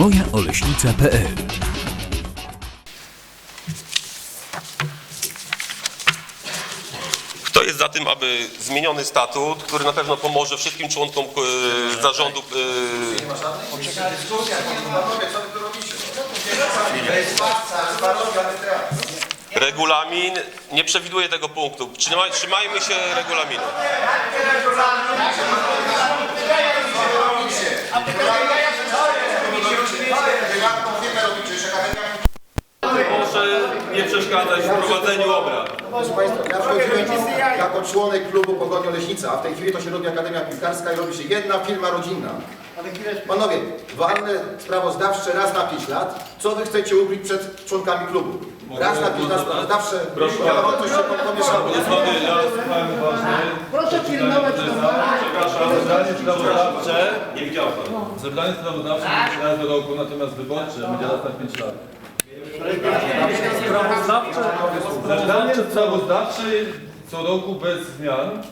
mojaoleśnica.pl Kto jest za tym, aby zmieniony statut, który na pewno pomoże wszystkim członkom e, zarządu e, regulamin nie przewiduje tego punktu. Trzymaj, trzymajmy się regulaminu. Proszę przeszkadzać w prowadzeniu obrad. Proszę Państwa, ja wchodziłem jako członek klubu Pogonia Leśnica, a w tej chwili to się robi Akademia Piłkarska i robi się jedna firma rodzinna. Panowie, walne sprawozdawcze raz na 5 lat. Co wy chcecie ukryć przed członkami klubu? Raz na 5 lat sprawozdawcze, ja wam coś się pomieszało. Proszę pilnować Zebranie sprawozdawcze, Nie widział pan. zebranie sprawozdawcze będzie raz do roku, natomiast wyborcze będzie raz na 5 lat. Zebranie sprawozdawcze co roku bez zmian.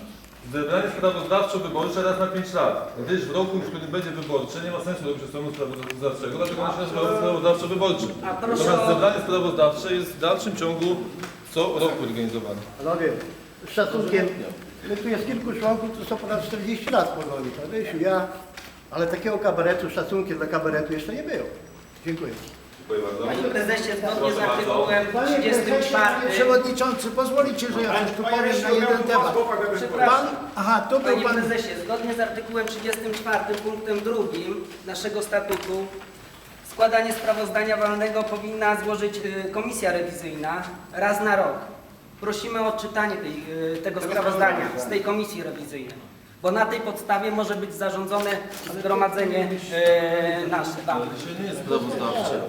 Zebranie sprawozdawczo-wyborcze raz na 5 lat. Gdyż w roku, w którym będzie wyborcze, nie ma sensu robić systemu sprawozdawczego, dlatego ono się nazywa sprawozdawczo-wyborcze. Natomiast zebranie sprawozdawcze jest w dalszym ciągu co roku organizowane. Panowie, z szacunkiem, my tu jest kilku członków, to są ponad 40 lat powoli, to Rysiu, ja, ale takiego kabaretu, szacunkiem dla kabaretu jeszcze nie było. Dziękuję. Panie prezesie, zgodnie z artykułem 34, Przewodniczący, pozwolicie, że ja coś tu powiem na jeden temat. Pan, przepraszam, aha, tu był panie pan, prezesie, zgodnie z artykułem 34 punktem drugim naszego statutu składanie sprawozdania walnego powinna złożyć y, komisja rewizyjna raz na rok. Prosimy o odczytanie tej, y, tego sprawozdania z tej komisji rewizyjnej. Bo na tej podstawie może być zarządzone zgromadzenie y, nasze. Tak. Dzisiaj nie jest sprawozdawcze.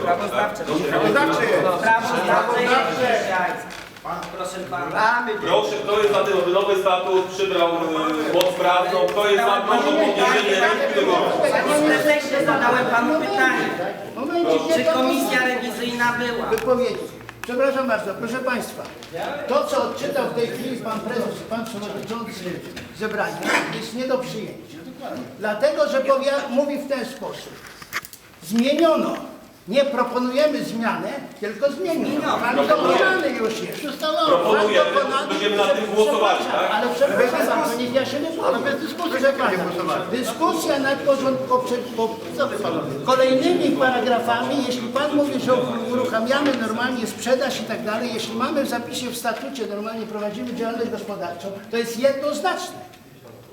Sprawozdawcze. Sprawozdawcze jest dzisiaj. Proszę pana. Proszę, kto jest za tym, aby nowy statut przybrał e, moc prawną? Kto jest za proszę o podniesienie ręki do góry? Panie prezesie, zadałem panu pytanie. Czy komisja rewizyjna była? wypowiedzi. Przepraszam bardzo, proszę Państwa, to co odczytał w tej chwili Pan Prezes Pan Przewodniczący zebrania jest nie do przyjęcia. Dlatego, że mówi w ten sposób. Zmieniono. Nie proponujemy zmianę, tylko zmieniono. Pan dokonany już jest. Ustalono. Dokonany- będziemy nad tym głosowali, tak? Ale przepraszam bardzo, niech ja się nie powiem. bez dyskusji. Pana, Dyskusja nad porządku, poprzez, po, kolejnymi paragrafami, jeśli pan mówi, że uruchamiamy normalnie sprzedaż i tak dalej, jeśli mamy w zapisie w statucie normalnie prowadzimy działalność gospodarczą, to jest jednoznaczne.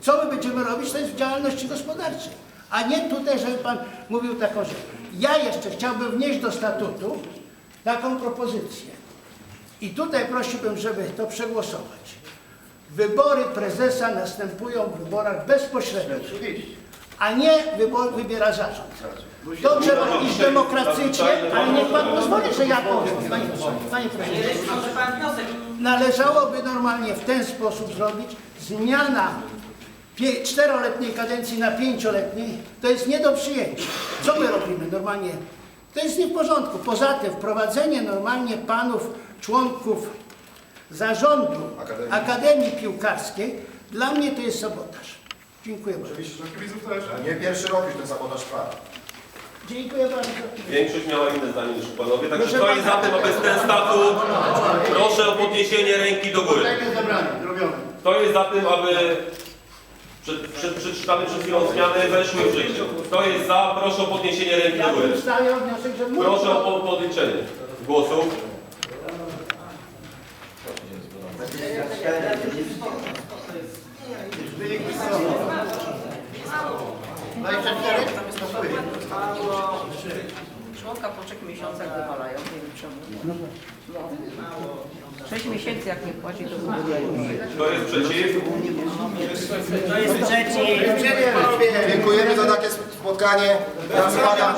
Co my będziemy robić, to jest w działalności gospodarczej. A nie tutaj, żeby pan mówił taką rzecz. Ja jeszcze chciałbym wnieść do statutu taką propozycję. I tutaj prosiłbym, żeby to przegłosować. Wybory prezesa następują w wyborach bezpośrednich, a nie wybor, wybiera zarząd. To trzeba iść demokratycznie, ale niech pan pozwoli, że ja powiem, panie, panie prezesie. Należałoby normalnie w ten sposób zrobić. Zmiana czteroletniej kadencji na pięcioletniej to jest nie do przyjęcia. Co my robimy normalnie? To jest nie w porządku. Poza tym wprowadzenie normalnie panów członków zarządu Akademii, Piłkarskiej dla mnie to jest sabotaż. Dziękuję bardzo. Nie pierwszy rok już ten sabotaż trwa. Dziękuję bardzo. Większość miała inne zdanie niż panowie, także Proszę kto jest za tym, aby ten statut, proszę o podniesienie ręki do góry. Kto jest za tym, aby przed, przed, przeczytane przed chwilą zmiany weszły w życie? Kto jest za, proszę o podniesienie ręki Ja do góry. przedstawię wniosek, że mój Proszę o po- podliczenie głosów. Członka po trzech miesiącach wywalają, nie wiem czemu. No. Sześć miesięcy jak nie płaci, to wywalają. Kto jest przeciw? To jest przeciw. Dziękujemy za takie spotkanie. Ja składam,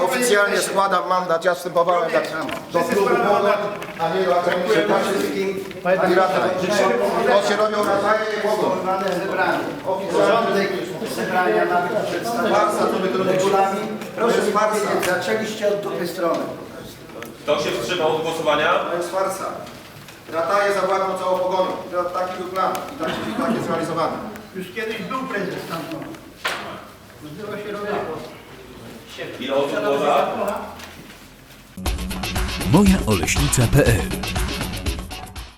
oficjalnie składam mandat. Ja wstępowałem tak do klubu Pogoń, a nie do Akademii Piłkarskiej. Ani rata. To się robią rataje i Pogoń. porządek zebrania na farsa. Zaczęliście od dupy strony. Kto się wstrzymał od głosowania? To jest farsa. Rataje zawładną całą pogonią. I to Taki był plan i tak, tak jest realizowany. Już kiedyś był prezes tamtąd. Zbyło się robiło. Ile osób mojaoleśnica.pl